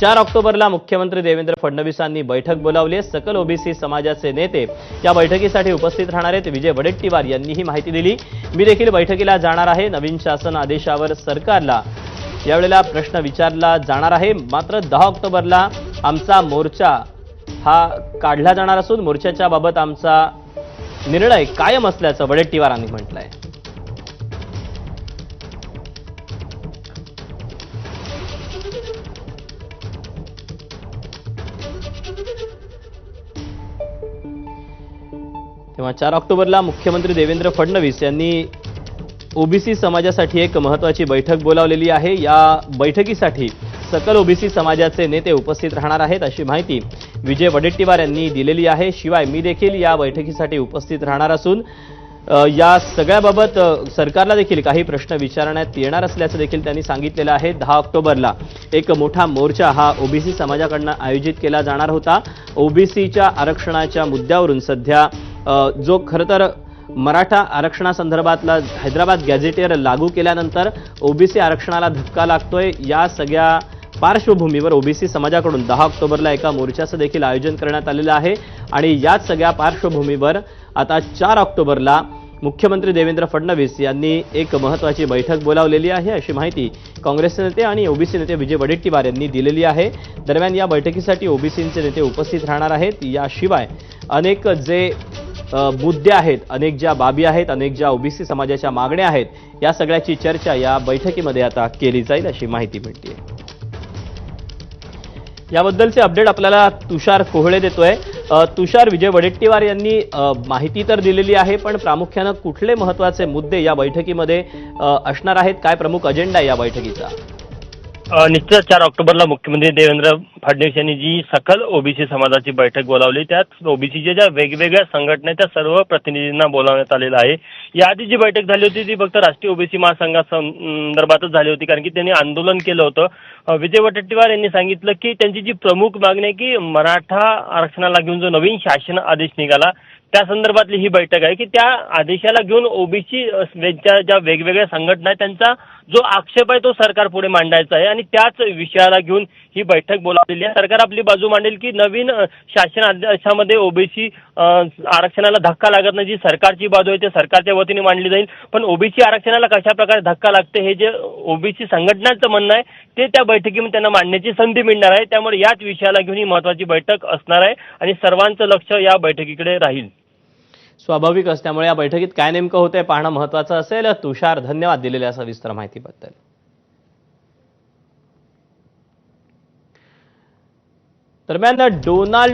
चार ऑक्टोबरला मुख्यमंत्री देवेंद्र फडणवीसांनी बैठक बोलावली आहे. सकल ओबीसी समाजाचे नेते या बैठकीसाठी उपस्थित राहणार आहेत. विजय वडेट्टीवार यांनी ही माहिती दिली. मी देखील बैठकीला जाणार आहे. नवीन शासन आदेशावर सरकारला यावेळेला प्रश्न विचारला जाणार आहे. मात्र दहा ऑक्टोबरला आमचा मोर्चा हा काढला जाणार असून मोर्चाच्या बाबत आमचा निर्णय कायम असल्याचं वडेट्टीवारांनी म्हटलंय. तेव्हा चार ऑक्टोबरला मुख्यमंत्री देवेंद्र फडणवीस यांनी ओबीसी समाजासाठी एक महत्वाची बैठक बोलावलेली आहे. या बैठकीसाठी सकल ओबीसी समाजाचे नेते उपस्थित राहणार आहेत अशी माहिती विजय वडेट्टीवार यांनी दिलेली आहे. शिवाय मी देखील या बैठकीसाठी उपस्थित राहणार असून या सगळ्याबाबत सरकारला देखील काही प्रश्न विचारण्यात येणार असल्याचं देखील त्यांनी सांगितलेलं आहे. दहा ऑक्टोबरला एक मोठा मोर्चा हा ओबीसी समाजाकडनं आयोजित केला जाणार होता. ओबीसीच्या आरक्षणाच्या मुद्द्यावरून सध्या जो खरं तर मराठा आरक्षणासंदर्भातला हैदराबाद गॅझेटियर लागू केल्यानंतर ओबीसी आरक्षणाला धक्का लागतोय. या सगळ्या पार्श्वभूमीवर ओबीसी समाजाकडून दहा ऑक्टोबरला एका मोर्चाचं देखील आयोजन करण्यात आलेलं आहे. आणि याच सगळ्या पार्श्वभूमीवर आता चार ऑक्टोबरला मुख्यमंत्री देवेंद्र फडणवीस यांनी एक महत्त्वाची बैठक बोलावलेली आहे. अशी माहिती काँग्रेसचे नेते आणि ओबीसी नेते विजय वडेट्टीवार यांनी दिलेली आहे. दरम्यान या बैठकीसाठी ओबीसींचे नेते उपस्थित राहणार आहेत. याशिवाय अनेक जे मुद्दे आहेत अनेक ज्या बाबी आहेत अनेक ज्या ओबीसी समाजाच्या मागण्या आहेत या सगळ्याची चर्चा या बैठकीमध्ये आता केली जाईल अशी माहिती मिळते याबद्दलचे अपडेट आपल्याला तुषार कोहळे देतोय. तुषार विजय वडेट्टीवार यांनी माहिती तर दिलेली आहे पण प्रामुख्यानं कुठले महत्त्वाचे मुद्दे या बैठकीमध्ये असणार आहेत? काय प्रमुख अजेंडा या बैठकीचा? निश्चितच चार ऑक्टोबरला मुख्यमंत्री देवेंद्र फडणवीस यांनी जी सकल ओबीसी समाजाची बैठक बोलावली त्यात ओबीसीच्या ज्या वेगवेगळ्या संघटना त्या सर्व प्रतिनिधींना बोलावण्यात आलेलं आहे. याआधी जी बैठक झाली होती ती फक्त राष्ट्रीय ओबीसी महासंघा संदर्भातच झाली होती कारण की त्यांनी आंदोलन केलं होतं. विजय वडेट्टीवार यांनी सांगितलं की त्यांची जी प्रमुख मागणी आहे की मराठा आरक्षणाला घेऊन जो नवीन शासन आदेश निघाला त्या संदर्भातली ही बैठक आहे की त्या आदेशाला घेऊन ओबीसी ज्या वेगवेगळ्या संघटना आहेत त्यांचा जो आक्षेप आहे तो सरकार पुढे मांडायचा आहे. आणि त्याच विषयाला घेऊन ही बैठक बोलावलेली आहे. सरकार आपली बाजू मांडेल की नवीन शासन आदेशामध्ये ओबीसी आरक्षणाला धक्का लागत नाही. जी सरकारची बाजू आहे ते सरकारच्या वतीने मांडली जाईल. पण ओबीसी आरक्षणाला कशा प्रकारे धक्का लागते हे जे ओबीसी संघटनांचं म्हणणं आहे ते त्या बैठकीमध्ये त्यांना मांडण्याची संधी मिळणार आहे. त्यामुळे याच विषयाला घेऊन ही महत्वाची बैठक असणार आहे. आणि सर्वांचं लक्ष या बैठकीकडे राहील. स्वाभाविक असल्यामुळे या बैठकीत काय नेमकं होतंय पाहणं महत्वाचं असेल. तुषार धन्यवाद दिलेल्या सविस्तर माहितीबद्दल. दरम्यान डोनाल्ड